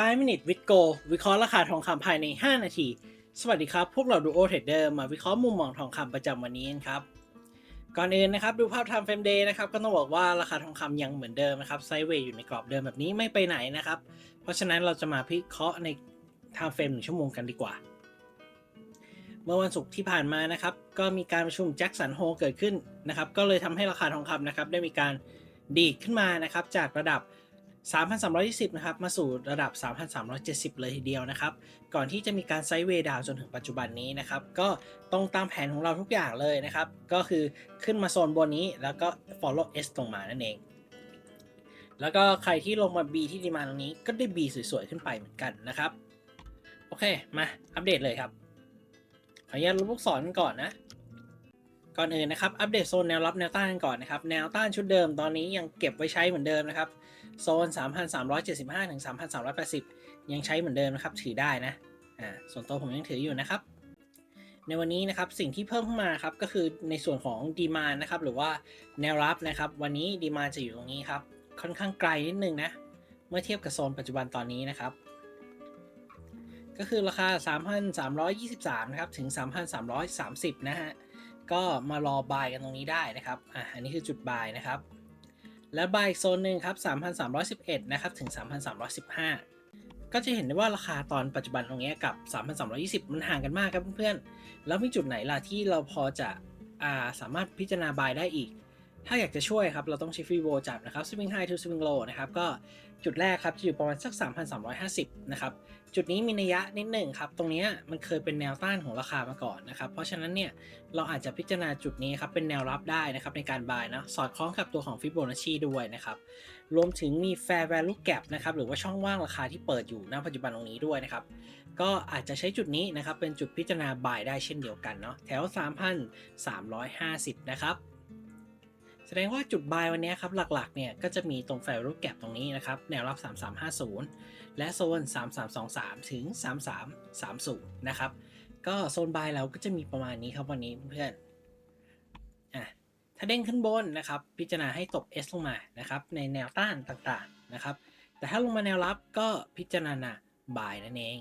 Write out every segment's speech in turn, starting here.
5 minute with go วิเคราะห์ราคาทองคำภายใน 5 นาที สวัสดีครับ พวกเราดูโอเทรดเดอร์มาวิเคราะห์มุมมองทองคำประจำวันนี้นครับ ก่อนอื่นนะครับดูภาพ time frame day นะครับก็ต้องบอกว่าราคาทองคำยังเหมือนเดิมนะครับไซด์เวย์อยู่ในกรอบเดิมแบบนี้ไม่ไปไหนนะครับ เพราะฉะนั้นเราจะมาพิเคราะห์ใน time frame หนึ่งชั่วโมงกันดีกว่า เมื่อวันศุกร์ที่ผ่านมานะครับก็มีการประชุมแจ็คสันโฮเกิดขึ้นนะครับก็เลยทำให้ราคาทองคำนะครับได้มีการดีดขึ้นมานะครับจากระดับ 3,320 นะครับ มาสู่ระดับ 3,370 เลยทีเดียวนะครับ ก่อนที่จะมีการไซด์เวดาวจนถึงปัจจุบันนี้นะครับ ก็ตรงตามแผนของเราทุกอย่างเลยนะครับ ก็คือขึ้นมาโซนบนนี้แล้วก็ follow S ตรงมานั่นเอง แล้วก็ใครที่ลงมา B ที่ดีมาตรงนี้ก็ได้ B สวยๆ ขึ้นไปเหมือนกันนะครับ โอเค มาอัปเดตเลยครับ ขออนุญาตลบลูกศรกันก่อนนะ ก่อนอื่นนะครับอัปเดตโซนแนวรับแนวต้านกันก่อนนะครับแนวต้านชุดเดิมตอนนี้ยังเก็บไว้ใช้เหมือนเดิมนะครับโซน 3,375ถึง3,380 ยังใช้เหมือนเดิมนะครับถือได้นะอ่าส่วนตัวผมยังถืออยู่นะครับ ในวันนี้นะครับสิ่งที่เพิ่มขึ้นมาครับก็คือในส่วนของดีมานนะครับหรือว่าแนวรับนะครับวันนี้ดีมานจะอยู่ตรงนี้ครับค่อนข้างไกลนิดนึงนะเมื่อเทียบกับโซนปัจจุบันตอนนี้นะครับก็คือราคา 3,323นะครับถึง 3,330 นะฮะ ก็มารอบายกันตรงนี้ได้นะครับอะอันนี้คือจุดบายนะครับ และบายโซนหนึ่งครับ 3,311 นะครับ ถึง 3,315 ก็จะเห็นได้ว่าราคาตอนปัจจุบันตรงนี้กับ 3,320 มันห่างกันมากครับเพื่อนๆ แล้วมีจุดไหนล่ะที่เราพอจะอ่าสามารถพิจารณาบายได้อีก ถ้าอยากจะช่วยครับ เราต้องช้ฟรีโวจับนะครับ swing high to swing low นะครับ ก็จุดแรกครับจะอยู่ประมาณสัก 3,350 นะครับ จุดนี้มีนัยยะนิดหนึ่งครับ ตรงนี้มันเคยเป็นแนวต้านของราคามาก่อนนะครับ เพราะฉะนั้นเนี่ย เราอาจจะพิจารณาจุดนี้ครับ เป็นแนวรับได้นะครับในการบายนะ สอดคล้องกับตัวของฟิโบนัชชีด้วยนะครับ รวมถึงมี fair value gap นะครับ หรือว่าช่องว่างราคาที่เปิดอยู่ณปัจจุบันตรงนี้ด้วยนะครับ ก็อาจจะใช้จุดนี้นะครับเป็นจุดพิจารณาบายได้เช่นเดียวกันเนาะ แถว 3,350 นะครับ แสดงว่าจุดบายวันนี้ครับหลักๆเนี่ยก็จะมีตรง fair value gap ตรงนี้นะครับ แนวรับ 3350 และโซน 3323 ถึง 3330 นะครับ ก็โซนบายเราก็จะมีประมาณนี้ครับวันนี้เพื่อนอะถ้าเด้งขึ้นบนนะครับ พิจารณาให้ตบ S ลงมานะครับ ในแนวต้านต่างๆนะครับ แต่ถ้าลงมาแนวรับก็พิจารณาบายนั่นเอง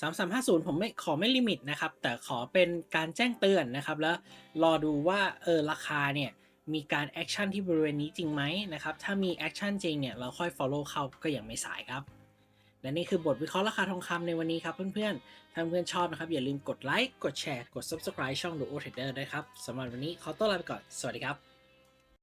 สามสามห้าศูนย์ผมไม่ขอไม่ลิมิตนะครับ แต่ขอเป็นการแจ้งเตือนนะครับ แล้วรอดูว่าเออราคาเนี่ยมีการแอคชั่นที่บริเวณนี้จริงไหมนะครับ ถ้ามีแอคชั่นจริงเนี่ยเราค่อย follow เข้าก็ยังไม่สายครับ และนี่คือบทวิเคราะห์ราคาทองคำในวันนี้ครับเพื่อนๆ ถ้าเพื่อนชอบนะครับ อย่าลืมกดไลค์ กดแชร์ กด subscribe ช่อง Duo Trader ด้วยครับสำหรับวันนี้ขอตัวลาไปก่อน สวัสดีครับ